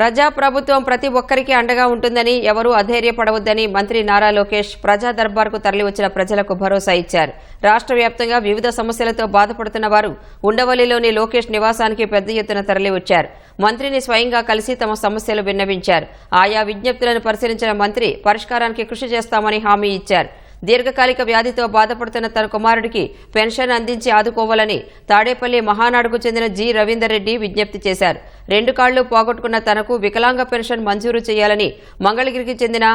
ప్రజాప్రభుత్వం ప్రతి ఒక్కరికి అండగా ఉంటుందని ఎవరూ అధైర్యపడవద్దని మంత్రి నారా లోకేష్ ప్రజా దర్బార్కు తరలివచ్చిన ప్రజలకు భరోసా ఇచ్చారు. రాష్ట్ర వ్యాప్తంగా వివిధ సమస్యలతో బాధపడుతున్న వారు ఉండవల్లిలోని లోకేష్ నివాసానికి పెద్ద ఎత్తున తరలివచ్చారు. మంత్రిని స్వయంగా కలిసి తమ సమస్యలు విన్నవించారు. ఆయా విజ్ఞప్తులను పరిశీలించిన మంత్రి పరిష్కారానికి కృషి చేస్తామని హామీ ఇచ్చారు. దీర్ఘకాలిక వ్యాధితో బాధపడుతున్న తన కుమారుడికి పెన్షన్ అందించి ఆదుకోవాలని తాడేపల్లి మహానాడుకు చెందిన జి. రవీందర్ రెడ్డి విజ్ఞప్తి చేశారు. రెండు కాళ్ళు పోగొట్టుకున్న తనకు వికలాంగ పెన్షన్ మంజూరు చేయాలని మంగళగిరికి చెందిన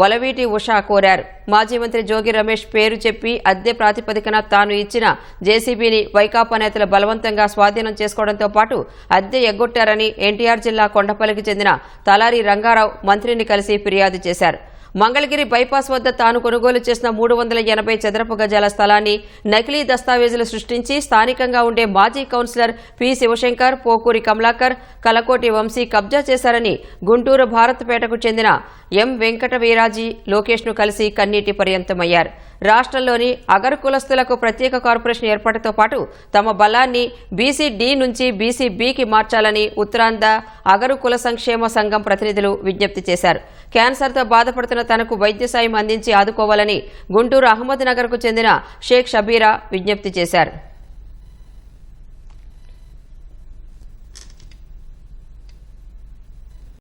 వలవీటి ఉషా కోరారు. మాజీ మంత్రి జోగి రమేష్ పేరు చెప్పి అద్దె ప్రాతిపదికన తాను ఇచ్చిన జేసీబీని వైకాపా నేతలు బలవంతంగా స్వాధీనం చేసుకోవడంతో పాటు అద్దె ఎగ్గొట్టారని ఎన్టీఆర్ జిల్లా కొండపల్లికి చెందిన తలారి రంగారావు మంత్రిని కలిసి ఫిర్యాదు చేశారు. మంగళగిరి బైపాస్ వద్ద తాను కొనుగోలు చేసిన మూడు వందల ఎనభై చదరపు గజాల స్థలాన్ని నకిలీ దస్తావేజులు సృష్టించి స్థానికంగా ఉండే మాజీ కౌన్సిలర్ పి శివశంకర్ పోకూరి కమలాకర్ కలకోటి వంశీ కబ్జా చేశారని గుంటూరు భారత్పేటకు చెందిన ఎం వెంకట వీరాజీ లోకేష్ను కలిసి కన్నీటి పర్యంతమయ్యారు. రాష్ట్రంలోని అగర్ కులస్తులకు ప్రత్యేక కార్పొరేషన్ ఏర్పాటుతో పాటు తమ బలాన్ని బీసీ డి నుంచి బీసీ బికి మార్చాలని ఉత్తరాంధ్ర అగరు కుల సంక్షేమ సంఘం ప్రతినిధులు విజ్ఞప్తి చేశారు. క్యాన్సర్తో బాధపడుతున్న తనకు వైద్య సాయం అందించి ఆదుకోవాలని గుంటూరు అహ్మద్ నగర్కు చెందిన షేక్ షబీరా విజ్ఞప్తి చేశారు.